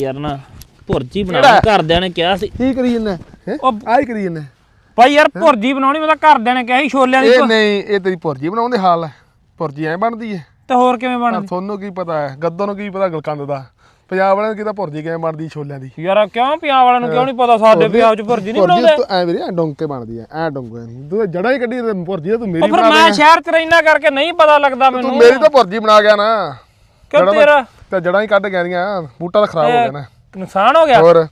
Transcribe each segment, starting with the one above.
ਯਾਰ ਨਾ ਭੁਰਜੀ ਬਣਾ ਘਰਦਿਆਂ ਨੇ ਕਿਹਾ ਸੀ। ਕੀ ਕਰੀ ਜੰਨਾ? ਹੈ? ਉਹ ਆਈ ਕਰੀ ਜੰਨਾ? ਭਾਈ ਯਾਰ ਭੁਰਜੀ ਬਣਾਉਣੀ ਮੈਂ ਤਾਂ ਘਰਦਿਆਂ ਨੇ ਕਿਹਾ ਸੀ ਛੋਲਿਆਂ ਦੀ ਇਹ ਨਹੀਂ ਇਹ ਤੇਰੀ ਭੁਰਜੀ ਬਣਾਉਂਦੇ ਹਾਲ ਹੈ। ਭੁਰਜੀ ਐ ਬਣਦੀ ਹੈ ਤੇ ਹੋਰ ਕਿਵੇਂ ਬਣਦੀ? ਤੁਹਾਨੂੰ ਕੀ ਪਤਾ ਹੈ? ਗੱਦੋਂ ਨੂੰ ਕੀ ਪਤਾ ਗਲਕੰਦ ਦਾ। ਪੰਜਾਬ ਵਾਲਿਆਂ ਨੂੰ ਕੀ ਤਾਂ ਭੁਰਜੀ ਕਿਵੇਂ ਬਣਦੀ ਛੋਲਿਆਂ ਦੀ। ਯਾਰ ਕਿਉਂ ਪੰਜਾਬ ਵਾਲਿਆਂ ਨੂੰ ਕਿਉਂ ਨਹੀਂ ਪਤਾ? ਸਾਡੇ ਪੰਜਾਬ 'ਚ ਭੁਰਜੀ ਨਹੀਂ ਭੁਰਜੀ ਬਣਾਉਂਦੇ। ਤਾਂ ਐ ਵੀਰੇ ਐ ਡੋਂਕੇ ਬਣਦੀ ਐ ਐ ਡੋਂਕੇ ਤੂੰ ਜੜਾ ਹੀ ਕੱਢੀ ਤੇ ਭੁਰਜੀ ਤਾਂ ਤੂੰ ਮੇਰੀ ਬਣਾ ਮੈਂ ਸ਼ਹਿਰ 'ਚ ਰਹਿਣਾ ਕਰਕੇ ਨਹੀਂ ਪਤਾ ਲੱਗਦਾ ਤੂੰ ਮੈਨੂੰ। ਮੇਰੀ ਤਾਂ ਭੁਰਜੀ ਬਣਾ ਗਿਆ ਨਾ। ਕਿਉਂ ਤੇਰਾ ਤੇ ਜੜਾਂ ਹੀ ਕੱਢ ਗਿਆ ਦੀਆਂ ਬੂਟਾ ਤਾਂ ਖਰਾਬ ਹੋ ਗਿਆ ਨਾ। ਨੁਕਸਾਨ ਹੋ ਗਿਆ? ਹੋਰ?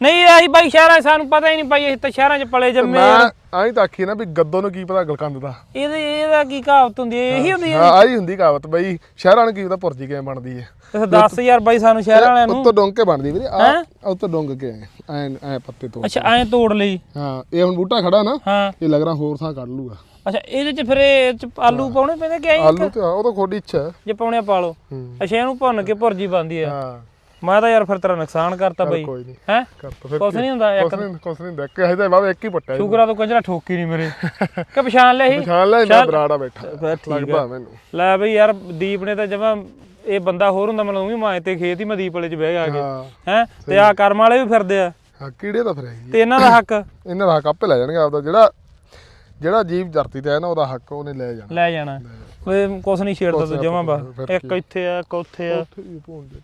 ਨਹੀਂ ਆਈ ਬਾਈ ਸ਼ਹਿਰਾਂ ਸਾਨੂੰ ਪਤਾ ਹੀ ਨਹੀਂ ਭਾਈ ਅਸੀਂ ਤਾਂ ਸ਼ਹਿਰਾਂ 'ਚ ਪਲੇ ਜੰਮੇ ਮੈਂ ਆ। ਆਈ ਤਾਂ ਆਖੀ ਨਾ ਵੀ ਗੱਦੋਂ ਨੂੰ ਕੀ ਪਤਾ ਗਲਕੰਦ ਦਾ। ਇਹਦੇ ਇਹਦਾ ਕੀ ਕਹਾਵਤ ਹੁੰਦੀ ਹੈ? ਇਹੀ ਹੁੰਦੀ ਹੈ ਹਾਂ ਆਈ ਹੁੰਦੀ ਕਹਾਵਤ ਬਈ ਸ਼ਹਿਰਾਂ ਨੂੰ ਕੀ ਪਤਾ ਭੁਰਜੀ ਕਿਵੇਂ ਬਣਦੀ ਹੈ। ਤੇ ਦੱਸ ਯਾਰ ਬਾਈ ਸਾਨੂੰ ਸ਼ਹਿਰਾਂ ਵਾਲਿਆਂ ਨੂੰ। ਉੱਤੋਂ ਡੋਂਕੇ ਬਣਦੀ ਵੀਰੇ ਆ ਉੱਤੋਂ ਡੋਂਗ ਕੇ ਐ ਐ ਪੱਤੇ ਤੋਂ ਅੱਛਾ ਐਂ ਤੋੜ ਲਈ। ਹਾਂ ਇਹ ਹੁਣ ਬੂਟਾ ਖੜਾ ਨਾ ਹਾਂ। ਇਹ ਲੱਗ ਰਿਹਾ ਹੋਰ ਥਾਂ ਕੱਢ ਲੂਗਾ। ਅੱਛਾ ਇਹਦੇ 'ਚ ਫਿਰ ਇਹ 'ਚ ਆਲੂ ਪਾਉਣੇ ਪੈਂਦੇ ਕਿ ਐਂ ਆਲੂ ਤੇ ਉਹ ਤਾਂ ਖੋਡੀ ਇੱਛਾ ਹੈ। ਜੇ ਪਾਉਣੇ ਆ ਪਾ ਲਓ। ਹੂੰ। ਅੱਛਾ ਇਹਨੂੰ ਭੁੰਨ ਕੇ ਭੁਰਜੀ ਬਣਦੀ ਆ ਹਾਂ। ਮੈਂ ਤਾਂ ਯਾਰ ਫਿਰ ਤੇਰਾ ਨੁਕਸਾਨ ਕਰਤਾ ਬਾਈ। ਕੋਈ ਨਹੀਂ ਹੈ? ਫਿਰ ਕੁਛ ਨਹੀਂ ਹੁੰਦਾ ਇੱਕ ਕੁਛ ਨਹੀਂ ਕੁਛ ਨਹੀਂ ਦੇਖ ਕੇ ਹਜੇ ਬਾਬਾ ਇੱਕ ਹੀ ਪੱਟਾ ਸ਼ੁਕਰਾ ਤੋਂ ਕੰਜਰਾ ਠੋਕੀ ਨਹੀਂ ਮੇਰੇ। ਕਿ ਪਛਾਣ ਲਿਆ ਸੀ? ਪਛਾਣ ਲੈ ਮੈਂ ਬਰਾੜਾ ਬੈਠਾ। ਫਿਰ ਠੀਕ ਲੱਗਦਾ ਮੈਨੂੰ। ਲੈ ਬਈ ਯਾਰ ਦੀਪ ਨੇ ਤਾਂ ਜਮਾ ਇਹ ਬੰਦਾ ਹੋਰ ਹੁੰਦਾ ਵੀ ਮਾਏ ਤੇ ਖੇਤ ਹੀ ਮੈਂ ਦੀਪ ਵਾਲੇ ਚ ਬਹਿ ਗਿਆ ਕੇ। ਹਾਂ। ਤੇ ਆ ਕਰਮ ਵਾਲੇ ਵੀ ਫਿਰਦੇ ਆ। ਹਾਂ ਕੀੜੇ ਤਾਂ ਫਿਰ ਹੈਗੀ ਤੇ ਇਹਨਾਂ ਦਾ ਹੱਕ? ਇਹਨਾਂ ਦਾ ਹੱਕ ਆਪੇ ਲੈ ਜਾਣਗੇ ਆਪਦਾ। ਜਿਹੜਾ ਜਿਹੜਾ ਜੀਵ ਧਰਤੀ ਤੇ ਹੈ ਨਾ ਉਹਦਾ ਹੱਕ ਉਹਨੇ ਲੈ ਜਾਣਾ। ਲੈ ਜਾਣਾ। ਓਏ ਕੁਛ ਨਹੀਂ ਛੇੜਦਾ ਤੂੰ ਜਮਾ ਬਾ। ਇੱਕ ਇੱਥੇ ਆ ਇੱਕ ਉੱਥੇ ਆ। ਉੱਥੇ ਹੀ ਭੂਣ ਦੇ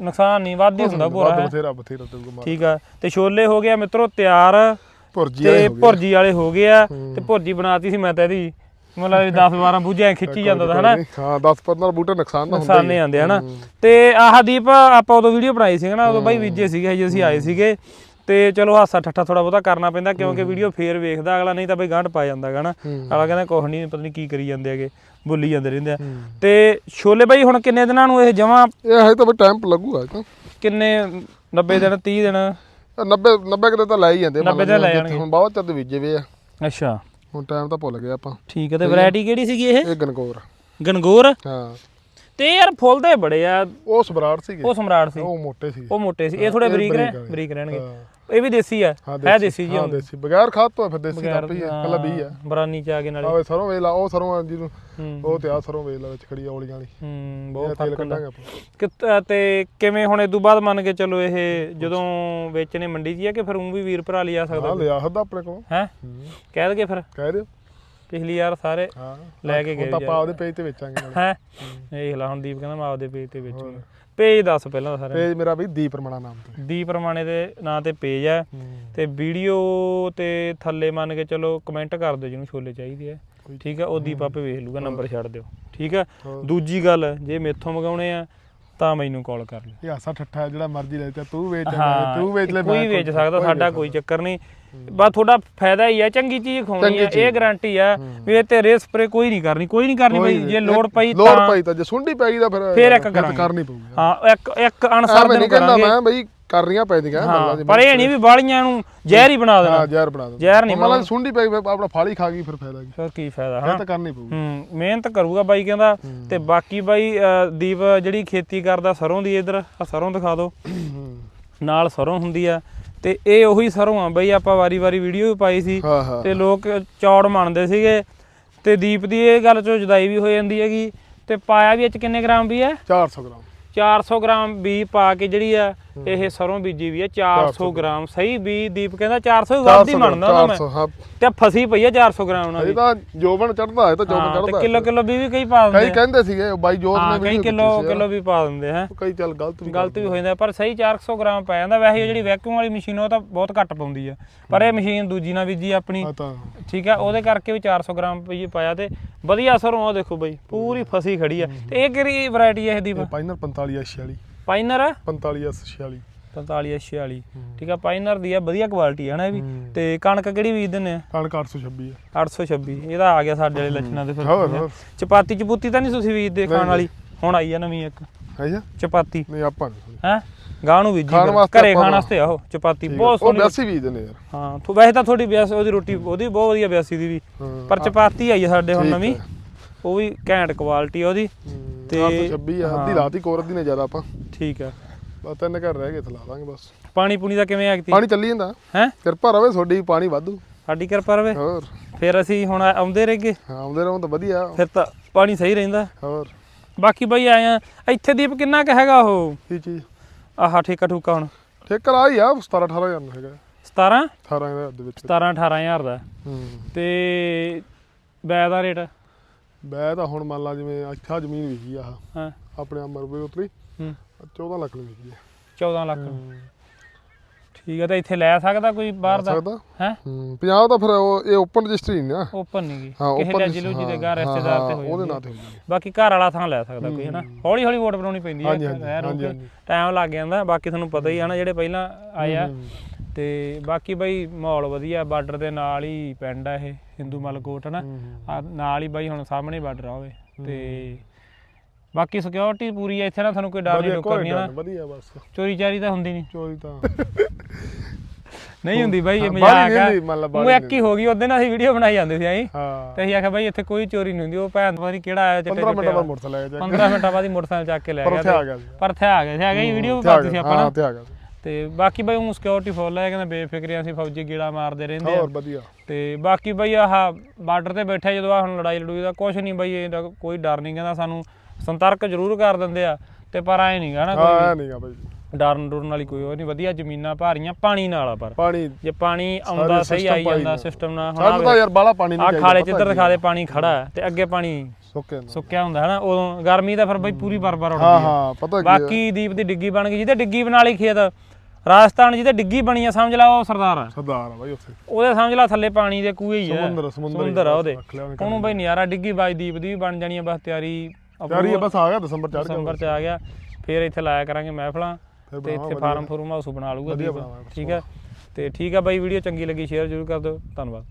ਨੁਕਸਾਨ ਨਹੀਂ ਵੱਧ ਹੀ ਹੁੰਦਾ ਪੂਰਾ ਹੈਂ। ਬਥੇਰਾ ਬਥੇਰਾ ਤੇ ਗੁਮਾ ਠੀਕ ਆ। ਤੇ ਛੋਲੇ ਹੋ ਗਿਆ ਮਿੱਤਰੋ ਤਿਆਰ ਭੁਰਜੀ ਤੇ ਭੁਰਜੀ ਵਾਲੇ ਹੋ ਗਏ ਆ। ਤੇ ਭੁਰਜੀ ਬਣਾਤੀ ਸੀ ਮੈਂ ਤਾਂ ਇਹਦੀ। ਮਤਲਬ 10 12 ਬੂਝੇ ਐਂ ਖਿੱਚੀ ਜਾਂਦਾ ਤਾ ਹਨਾ? ਹਾਂ 10 15 ਬੂਟੇ ਨੁਕਸਾਨ ਨਾ ਹੁੰਦਾ ਨੁਕਸਾਨੇ ਆਉਂਦੇ ਹਨਾ? ਤੇ ਆਹ ਦੀਪ ਆਪਾਂ ਉਦੋਂ ਵੀਡੀਓ ਬਣਾਈ ਸੀ ਨਾ ਉਦੋਂ ਬਾਈ ਵੀਜੇ ਸੀਗੇ ਜਦੋਂ ਅਸੀਂ ਆਏ ਸੀਗੇ। ਤੇ ਚਲੋ ਹਾਸਾ ਠੱਠਾ ਥੋੜਾ ਬਹੁਤਾ ਕਰਨਾ ਪੈਂਦਾ ਕਿਉਂਕਿ ਵੀਡੀਓ ਫੇਰ ਵੇਖਦਾ ਅਗਲਾ ਨਹੀਂ ਤਾਂ ਬਈ ਗਾਂਢ ਪਾ ਜਾਂਦਾ ਹੈਗਾ ਨਾ ਅਗਲਾ ਕਹਿੰਦਾ ਕੁਛ ਨਹੀਂ ਪਤਾ ਨਹੀਂ ਕੀ ਕਰੀ ਜਾਂਦੇ ਹੈਗੇ। ਬੁੱਲੀ ਜਾਂਦੇ ਰਹਿੰਦੇ ਆ। ਤੇ ਛੋਲੇ ਬਾਈ ਹੁਣ ਕਿੰਨੇ ਦਿਨਾਂ ਨੂੰ ਇਹ ਜਮਾ? ਇਹ ਹੈ ਤਾਂ ਬਈ ਟਾਈਮ ਲੱਗੂਗਾ ਇਹ ਤਾਂ। ਕਿੰਨੇ 90 ਦਿਨ 30 ਦਿਨ? 90 90 ਕਿਤੇ ਤਾਂ ਲੈ ਹੀ ਜਾਂਦੇ 90 ਤਾਂ ਲੈ ਜਾਣਗੇ। ਹੁਣ ਬਹੁਤ ਚੱਦ ਬੀਜੇ ਵੇ ਆ। ਅੱਛਾ। ਹੁਣ ਟਾਈਮ ਤਾਂ ਭੁੱਲ ਗਏ ਆਪਾਂ। ਠੀਕ ਹੈ ਤੇ ਵੈਰਾਈਟੀ ਕਿਹੜੀ ਸੀਗੀ ਇਹ? ਇਹ ਗਨਗੋਰ। ਗਨਗੋਰ? ਹਾਂ। ਤੇ ਯਾਰ ਫੁੱਲਦੇ ਬੜੇ ਆ। ਉਹ ਸਬਰਾੜ ਸੀਗੇ। ਉਹ ਸਮਰਾਟ ਸੀ। ਉਹ ਮੋਟੇ ਸੀ ਉਹ ਮੋਟੇ ਸੀ। ਇਹ ਥੋੜੇ ਬਰੀਕ ਰਹਿ ਬਰੀਕ ਰਹਿਣਗੇ। ਇਹ ਵੀ ਦੇਸੀ ਆ। ਹਾਂ ਦੇਸੀ। ਜੀ ਹਾਂ ਦੇਸੀ। ਬਗੈਰ ਖਾਦ ਤੋਂ ਫਿਰ ਦੇਸੀ ਕੱਪ ਹੀ ਆ। ਕੱਲਾ ਬੀ ਆ। ਬਰਾਨੀ ਚ ਆ ਕੇ ਨਾਲੇ। ਆਵੇ ਸਰੋਂ ਵੇਲਾ ਉਹ ਸਰੋਂ ਜਿਹਨੂੰ ਉਹ ਤੇ ਆ ਸਰੋਂ ਵੇਲਾ ਵਿੱਚ ਖੜੀ ਔਲੀਆਂ ਵਾਲੀ। ਹੂੰ ਬਹੁਤ ਫ਼ਰਕ ਹੁੰਦਾ। ਤੇ ਕਿਵੇਂ ਹੁਣ ਇਦੋਂ ਬਾਅਦ ਮੰਨ ਕੇ ਚਲੋ ਇਹ ਜਦੋਂ ਵੇਚਣੇ ਮੰਡੀ 'ਚ ਹੀ ਆ ਕਿ ਫਿਰ ਉਹ ਵੀ ਵੀਰ ਭਰਾ ਲਈ ਆ ਸਕਦਾ ਹਾਂ ਲਿਆ ਹੱਦਾ ਆਪਣੇ ਕੋਲ। ਹੈ? ਕਹਿ ਦਗੇ ਫਿਰ। ਕਹਿ ਦਿਓ। ਪਿਛਲੀ ਯਾਰ ਸਾਰੇ ਹਾਂ। ਲੈ ਕੇ ਗਏ ਤਾਂ ਆਪਾਂ ਆਪਦੇ ਪੇਜ ਤੇ ਵੇਚਾਂਗੇ ਨਾਲੇ। ਹੈ? ਦੇਖ ਲਾ ਹੁਣ ਦੀਪ ਕਹਿੰਦਾ ਮੈਂ ਆਪਦੇ ਪੇਜ ਤੇ ਵੇਚੂਗਾ। ਪੇਜ ਦੱਸ ਪਹਿਲਾਂ ਸਾਰੇ ਪੇਜ ਮੇਰਾ ਵੀ ਦੀਪ ਰਮਣਾ ਨਾਮ ਤੇ। ਦੀਪ ਰਮਾਣੇ ਦੇ ਨਾਂ ਤੇ ਪੇਜ ਹੈ। ਤੇ ਵੀਡੀਓ ਤੇ ਥੱਲੇ ਮੰਨ ਕੇ ਚਲੋ ਕਮੈਂਟ ਕਰ ਦਿਓ ਜਿਹਨੂੰ ਛੋਲੇ ਚਾਹੀਦੇ ਆ। ਠੀਕ ਹੈ ਉਹ ਦੀਪ ਆਪੇ ਵੇਖ ਲੂਗਾ ਨੰਬਰ ਛੱਡ ਦਿਓ। ਠੀਕ ਹੈ ਦੂਜੀ ਗੱਲ ਜੇ ਮੇਥੋਂ ਮੰਗਾਉਣੇ ਆ ਤਾਂ ਮੈਨੂੰ ਕਾਲ ਕਰ ਲਿਓ। ਇਹ ਹਾਸਾ ਠੱਠਾ ਜਿਹੜਾ ਮਰਜ਼ੀ ਲੈ ਤੇ ਤੂੰ ਵੇਚ ਹਾਂ ਤੂੰ ਵੇਚ ਲੈ ਕੋਈ ਵੇਚ ਸਕਦਾ ਸਾਡਾ ਕੋਈ ਚੱਕਰ ਨਹੀਂ। ਬਸ ਤੁਹਾਡਾ ਫਾਇਦਾ ਹੀ ਆ ਚੰਗੀ ਚੀਜ਼ ਖਾਣੀ ਆ ਇਹ ਗਾਰੰਟੀ ਆ ਵੀ ਇਹ ਤੇ ਰੇ ਸਪਰੇ ਕੋਈ ਨਹੀਂ ਕਰਨੀ ਕੋਈ ਨਹੀਂ ਕਰਨੀ ਬਈ ਜੇ ਲੋੜ ਪਈ ਲੋੜ ਤਾਂ ਪਈ ਤਾਂ ਜੇ ਸੁੰਡੀ ਪੈ ਗਈ ਤਾਂ ਫਿਰ ਫਿਰ ਇੱਕ। ਕਰਨੀ ਪਊਗੀ। ਹਾਂ ਇੱਕ ਇੱਕ ਅਨਸਰ ਦੇ ਨੂੰ ਕਰਾਂਗੇ। ਮੈਂ ਬਈ ਕਰਨੀਆਂ ਪੈਂਦੀਆਂ ਮੱਲਾ ਦੀ ਪਰ ਇਹ ਨਹੀਂ ਵੀ ਬਾਲੀਆਂ ਨੂੰ ਜ਼ਹਿਰ ਹੀ ਬਣਾ ਦੇਣਾ। ਹਾਂ ਜ਼ਹਿਰ ਬਣਾ ਦੋ ਜ਼ਹਿਰ ਨਹੀਂ ਮੱਲਾ ਸੁੰਡੀ ਪੈ ਗਈ ਆਪਣਾ ਫਾਲੀ ਖਾ ਗਈ ਫਿਰ ਫਾਇਦਾ ਕੀ। ਫਿਰ ਕੀ ਫਾਇਦਾ ਹਨਾ? ਤਾਂ ਕਰਨੀ ਪਊਗੀ। ਹੂੰ ਮਿਹਨਤ ਕਰੂਗਾ ਬਾਈ ਕਹਿੰਦਾ ਤੇ ਬਾਕੀ ਬਾਈ ਦੀਪ ਜਿਹੜੀ ਖੇਤੀ ਕਰਦਾ ਸਰੋਂ ਦੀ ਇਧਰ ਆ ਸਰੋਂ ਦਿਖਾ ਦਿਓ। ਨਾਲ ਸਰੋਂ ਹੁੰਦੀ ਆ ਤੇ ਇਹ ਉਹੀ ਸਰੋਂ ਆ ਬਈ ਆਪਾਂ ਵਾਰੀ-ਵਾਰੀ ਵੀਡੀਓ ਵੀ ਪਾਈ ਸੀ। ਹਾਂ ਹਾਂ ਤੇ ਲੋਕ ਚੌੜ ਮੰਨਦੇ ਸੀਗੇ। ਤੇ ਦੀਪ ਦੀ ਇਹ ਗੱਲ ਚੋਂ ਜੁਦਾਈ ਵੀ ਹੋ ਜਾਂਦੀ ਹੈਗੀ। ਤੇ ਪਾਇਆ ਵੀ ਇਹ ਚ ਕਿੰਨੇ ਗ੍ਰਾਮ ਵੀ ਹੈ? 400 ਗ੍ਰਾਮ। 400 ਗ੍ਰਾਮ ਬੀ ਪਾ ਕੇ ਜਿਹੜੀ ਆ ਇਹ ਸਰੋਂ ਬੀਜੀ ਵੀ ਆ 400 ਗ੍ਰਾਮ। ਸਹੀ ਬੀ ਦੀਪ ਕਹਿੰਦਾ 400 ਵੀ ਵੱਧ ਹੀ ਮੰਨਦਾ ਉਹਦਾ ਮੈਂ। 400 ਹਾਂ। ਤੇ ਫਸੀ ਪਈ ਆ 400 ਗ੍ਰਾਮ ਨਾਲ ਇਹ ਤਾਂ ਜੋਬਨ ਚੜਦਾ ਹੈ ਤਾਂ ਜੋਬਨ ਹਾਂ ਤੇ ਚੜਦਾ। ਕਿਲੋ ਕਿਲੋ ਵੀ ਵੀ ਕਈ ਪਾ ਦਿੰਦੇ ਕਈ ਕਹਿੰਦੇ ਸੀਗੇ ਬਾਈ ਜੋਤ ਹਾਂ ਨੇ ਕਈ ਵੀ ਕਿਲੋ ਕਿਲੋ ਵੀ ਪਾ ਦਿੰਦੇ ਹੈ ਕਈ ਚੱਲ ਗਲਤ ਵੀ ਗਲਤ ਵੀ ਹੋ ਜਾਂਦਾ ਪਰ ਸਹੀ 400 ਗ੍ਰਾਮ ਪੈ ਜਾਂਦਾ। ਵੈਸੇ ਜਿਹੜੀ ਵੈਕਿਊਮ ਵਾਲੀ ਮਸ਼ੀਨ ਉਹ ਤਾਂ ਬਹੁਤ ਘੱਟ ਪਾਉਂਦੀ ਆ। ਪਰ ਇਹ ਮਸ਼ੀਨ ਦੂਜੀ ਨਾਲ ਬੀਜੀ ਆਪਣੀ। ਠੀਕ ਆ ਉਹਦੇ ਕਰਕੇ ਵੀ 400 ਗ੍ਰਾਮ ਪਈ ਪਾਇਆ ਤੇ ਵਧੀਆ ਸਰੋਂ ਆ ਦੇਖੋ ਬਈ। ਪੂਰੀ ਫਸੀ ਖੜੀ ਆ। ਤੇ ਇਹ ਕਿਹੜੀ ਵੈਰਾਈਟੀ ਹੈ ਇਹਦੀ ਇਹ ਪਾਈਨਰ 45 46 ਪਾਈਨਰ 45 46 45 46 ਠੀਕ ਆ ਪਾਈਨਰ ਦੀ ਆ ਵਧੀਆ ਕੁਆਲਿਟੀ ਹੈ ਨਾ ਇਹ ਵੀ। ਤੇ ਕਣਕ ਕਿਹੜੀ ਬੀਜ ਦਿੰਦੇ ਆ? ਕਣਕ 826 ਹੈ 826 ਇਹਦਾ ਆ ਗਿਆ ਸਾਡੇ ਵਾਲੇ ਲੱਛਣਾਂ ਦੇ ਫਿਰ। ਚਪਾਤੀ ਚਪੂਤੀ ਤਾਂ ਨਹੀਂ ਤੁਸੀਂ ਬੀਜਦੇ ਖਾਣ ਵਾਲੀ? ਹੁਣ ਆਈ ਆ ਨਵੀਂ ਇੱਕ। ਹੈ ਜੀ ਚਪਾਤੀ। ਨਹੀਂ ਆਪਾਂ ਨਹੀਂ ਹੈ? ਗਾਂ ਨੂੰ ਬੀਜੀ ਘਰੇ ਖਾਣ। ਵਾਸਤੇ ਆਹੋ ਚਪਾਤੀ। ਬਹੁਤ ਆ। ਉਹ ਸੋਹਣੀ ਬਿਆਸੀ ਬੀਜ ਦਿੰਦੇ ਯਾਰ। ਹਾਂ ਥੋ- ਵੈਸੇ ਤਾਂ ਤੁਹਾਡੀ ਬਿਆਸ ਉਹਦੀ ਰੋਟੀ ਉਹਦੀ ਬਹੁਤ ਵਧੀਆ ਬਿਆਸੀ ਦੀ ਵੀ। ਪਰ ਚਪਾਤੀ ਆਈ ਆ ਸਾਡੇ ਹੁਣ ਨਵੀਂ। ਉਹ ਵੀ ਘੈਂਟ ਕੁਆਲਿਟੀ ਆ ਉਹਦੀ। ਤੇ ਤੇ- 826 ਆ। ਅੱਧੀ ਰਾਤ ਹੀ ਕੋਰਤ ਦੀ ਨੇ ਜ਼ਿਆਦਾ ਆਪਾਂ। ਠੀਕ ਆ। ਬਸ ਤਿੰਨ ਘਰ ਰਹਿ ਗਏ ਥਲਾ ਦਾਂਗੇ ਬਸ। ਪਾਣੀ ਪੂਣੀ ਦਾ ਕਿਵੇਂ ਆਗਤੀ ਪਾਣੀ ਚੱਲੀ ਜਾਂਦਾ। ਹੈ? ਕਿਰਪਾ ਰਵੇ ਤੁਹਾਡੀ ਪਾਣੀ ਵਾਧੂ। ਸਾਡੀ ਕਿਰਪਾ ਰਵੇ? ਹੋਰ। ਫਿਰ ਅਸੀਂ ਹੁਣ ਆਉਂਦੇ ਰਹੇਗੇ ਹਾਂ ਆਉਂਦੇ ਰਹੋ ਤਾਂ ਵਧੀਆ। ਫਿਰ ਤਾਂ ਪਾਣੀ ਸਹੀ ਰਹਿੰਦਾ। ਹੋਰ। ਬਾਕੀ ਬਈ ਆਏ ਆ ਇੱਥੇ ਦੀਪ ਕਿੰਨਾ ਕੁ ਹੈਗਾ ਉਹ? ਕੀ ਚੀਜ਼? ਆਹ ਠੇਕਾ ਠੂਕਾ ਹੁਣ। ਠੇਕਾ ਲਾ ਹੀ ਆ 17 18 ਹਜ਼ਾਰ ਨੂੰ ਹੈਗਾ। 17 18 ਹਜ਼ਾਰ ਦੇ ਵਿੱਚ। 17 18000 ਦਾ। ਹੂੰ। ਤੇ ਬੈ ਦਾ ਰੇਟ? ਬੈ ਤਾਂ ਹੁਣ ਮੰਨ ਲਾ ਜਿਵੇਂ ਇੱਥਾ ਜ਼ਮੀਨ ਵਿਕੀ ਆ ਹਾਂ। ਆਪਣੇ ਅਮਰਵੇ ਉਤਰੀ। ਹੂੰ। 14 ਲੱਖ ਨੂੰ ਵਿਕੀ ਆ 14 ਲੱਖ। ਠੀਕ ਹੈ ਤਾਂ ਇੱਥੇ ਲੈ ਸਕਦਾ ਕੋਈ ਬਾਹਰ ਦਾ? ਸਕਦਾ। ਹੈ? ਹੂੰ 50 ਤਾਂ ਫਿਰ ਉਹ ਇਹ ਓਪਨ ਰਜਿਸਟਰੀ ਨਹੀਂ ਨਾ। ਓਪਨ ਨਹੀਂ ਗਈ ਹਾਂ ਕਿਸੇ ਦਾ ਜਿਲੂ ਜੀ ਦੇ ਹਾਂ, ਘਰ ਰਿਸ਼ਤੇਦਾਰ ਤੇ ਹਾਂ, ਹੋਈ ਉਹਦੇ ਨਾਂ ਹੈ। ਤੇ ਹੋਈ ਬਾਕੀ ਘਰ ਵਾਲਾ ਥਾਂ ਲੈ ਸਕਦਾ ਕੋਈ ਹਨਾ? ਹੌਲੀ ਹੌਲੀ ਵੋਟ ਬਣਾਉਣੀ ਪੈਂਦੀ ਹੈ। ਟਾਈਮ ਲੱਗ ਜਾਂਦਾ। ਬਾਕੀ ਤੁਹਾਨੂੰ ਪਤਾ ਹੀ ਆ ਨਾ ਜਿਹੜੇ ਪਹਿਲਾਂ ਆਏ ਆ ਹੂੰ। ਤੇ ਬਾਕੀ ਬਈ ਮਾਹੌਲ ਵਧੀਆ ਬਾਰਡਰ ਦੇ ਨਾਲ ਹੀ ਪਿੰਡ ਆ ਇਹ ਹਿੰਦੂ ਮਲਕੋਟ ਹਨਾ? ਹੂੰ। ਨਾਲ ਹੀ ਬਾਈ ਹੁਣ ਸਾਹਮਣੇ ਬਾਰਡਰ ਆ ਹੋਵੇ ਤੇ ਬਾਕੀ ਸਿਕਿਉਰਿਟੀ ਪੂਰੀ ਆ ਇੱਥੇ ਨਾ ਤੁਹਾਨੂੰ ਕੋਈ ਡਰ ਨਹੀਂ ਕੋਈ ਨਾ ਡਰ ਨੀ, ਵਧੀਆ ਬਸ। ਚੋਰੀ ਚਾਰੀ ਤਾਂ ਹੁੰਦੀ ਨਹੀਂ। ਚੋਰੀ ਤਾਂ। ਨਹੀਂ ਹੁੰਦੀ ਬਾਈ ਇਹ ਹਾਂ, ਮਜ਼ਾਕ ਬਾਹਲੀ ਨਹੀਂ ਹੁੰਦੀ, ਮੰਨ ਲਾ ਉਹ ਬਾਹਲੀ ਇੱਕ ਹੀ ਹੋ ਗਈ ਉਹਦੇ ਨਾਲ ਅਸੀਂ ਵੀਡੀਓ ਬਣਾਈ ਜਾਂਦੇ ਸੀ ਹਾਂ। ਤੇ ਅਸੀਂ ਆਖਿਆ ਬਾਈ ਇੱਥੇ ਕੋਈ ਚੋਰੀ ਨਹੀਂ ਹੁੰਦੀ ਉਹ ਭੈਣ ਪਤਾ ਨਹੀਂ ਕਿਹੜਾ ਆਇਆ ਚਿੱਟੇ 15 ਮਿੰਟਾਂ ਬਾਅਦ ਮੋਟਰਸਾਈਕਲ ਲੈ ਜਾ 15 ਮਿੰਟਾਂ ਬਾਅਦ ਹੀ ਮੋਟਰਸਾਈਕਲ ਚੱਕ ਕੇ ਲੈ ਪਰ ਗਿਆ ਉੱਥੇ ਆ ਤੇ- ਗਿਆ ਸੀ। ਪਰ ਇੱਥੇ ਆ ਗਏ ਸੀ ਵੀਡੀਓ ਆ ਪਾਤੀ ਸੀ ਗਿਆ, ਆਪਾਂ ਹਾਂ ਨਾ ਉੱਥੇ ਆ ਗਿਆ ਸੀ। ਤੇ ਬਾਕੀ ਬਾਈ ਉਹ ਸਿਕਿਉਰਿਟੀ ਫੁੱਲ ਹੈ ਕਹਿੰਦਾ ਬੇਫਿਕਰੀਆਂ ਸੀ ਫੌਜੀ ਗੀੜਾ ਮਾਰਦੇ ਰਹਿੰਦੇ ਆ। ਹੋਰ ਵਧੀਆ। ਤੇ ਬਾਕੀ ਬਈ ਆਹ ਬਾਰਡਰ ਤੇ ਬੈਠੇ ਜਦੋਂ ਆ ਹੁਣ ਲੜਾਈ ਲੜੂਈ ਦਾ ਕੁਝ ਨਹੀਂ ਬਈ ਇਹਦਾ ਕੋਈ ਡਰ ਨਹੀਂ ਕਹਿੰਦਾ ਸਾਨੂੰ ਸੰਤਰਕ ਜ਼ਰੂਰ ਕਰ ਦਿੰਦੇ ਆ ਤੇ ਪਰ ਐ ਨਹੀਂ ਗਾ ਨਾ ਹਾਂ ਕੋਈ ਐ ਨਹੀਂਗਾ ਬਾਈ। ਡਰਨ ਡਰਨ ਵਾਲੀ ਕੋਈ ਉਹ ਨਹੀਂ ਵਧੀਆ ਜ਼ਮੀਨਾਂ ਭਾਰੀਆਂ ਪਾਣੀ ਨਾਲ ਆ ਪਰ। ਪਾਣੀ। ਜੇ ਪਾਣੀ ਆਉਂਦਾ ਸਹੀ ਆਈ ਜਾਂਦਾ। ਸਿਸਟਮ ਨਾਲ। ਸਾਨੂੰ ਤਾਂ ਹੁਣ ਯਾਰ ਬਾਲਾ ਪਾਣੀ ਨਹੀਂ ਆ ਖਾਲੇ ਕੀ ਦਿਖਾ ਦੇ ਪਾਣੀ ਖੜਾ ਹੈ ਤੇ ਅੱਗੇ ਪਾਣੀ ਸੁੱਕੇ ਨਾ ਸੁੱਕਿਆ ਹੁੰਦਾ ਹੈ ਨਾ ਉਦੋਂ ਗਰਮੀ ਦਾ ਫਿਰ ਬਈ ਪੂਰੀ ਬਰਬਰ ਉੱਡਦੀ ਹਾਂ ਹੈ ਹਾਂ ਪਤਾ ਕੀ ਹੈ। ਬਾਕੀ ਦੀਪ ਦੀ ਡਿੱਗੀ ਬਣ ਗਈ ਜਿਹਦੇ ਡਿੱਗੀ ਬਣਾ ਲਈ ਖੇਤ ਰਾਜਸਥਾਨ ਜਿਹਦੇ ਡਿੱਗੀ ਬਣੀ ਆ ਸਮਝ ਲਾ ਉਹ ਸਰਦਾਰ ਆ। ਸਰਦਾਰ ਆ ਬਾਈ ਉੱਥੇ। ਉਹਦੇ ਸਮਝ ਲਾ ਥੱਲੇ ਪਾਣੀ ਦੇ ਕੂਏ ਹੀ ਆ। ਸਮੁੰਦਰ ਸਮੁੰਦਰ ਆ ਉਹਦੇ। ਉਹਨੇ ਬਈ ਨਜ਼ਾਰਾ ਡਿੱਗੀ ਬਾਈ ਦੀਪ ਦੀ ਵੀ ਬਣ ਜਾਣੀ ਆ ਬਸ ਤਿਆਰੀ ਤਿਆਰੀ ਬਸ ਆ ਗਿਆ ਦਸੰਬਰ ਚੜ ਗਿਆ ਦਸੰਬਰ ਚ ਆ ਗਿਆ ਫੇਰ ਇੱਥੇ ਲਾਇਆ ਕਰਾਂਗੇ ਮਹਿਫਲਾਂ ਤੇ ਇੱਥੇ ਫਾਰਮ ਫੂਰਮ ਹਾਊਸ ਬਣਾ ਲੂਗਾ ਠੀਕ ਹੈ? ਤੇ ਠੀਕ ਆ ਬਾਈ ਵੀਡੀਓ ਚੰਗੀ ਲੱਗੀ ਸ਼ੇਅਰ ਜ਼ਰੂਰ ਕਰ ਦਿਓ। ਧੰਨਵਾਦ।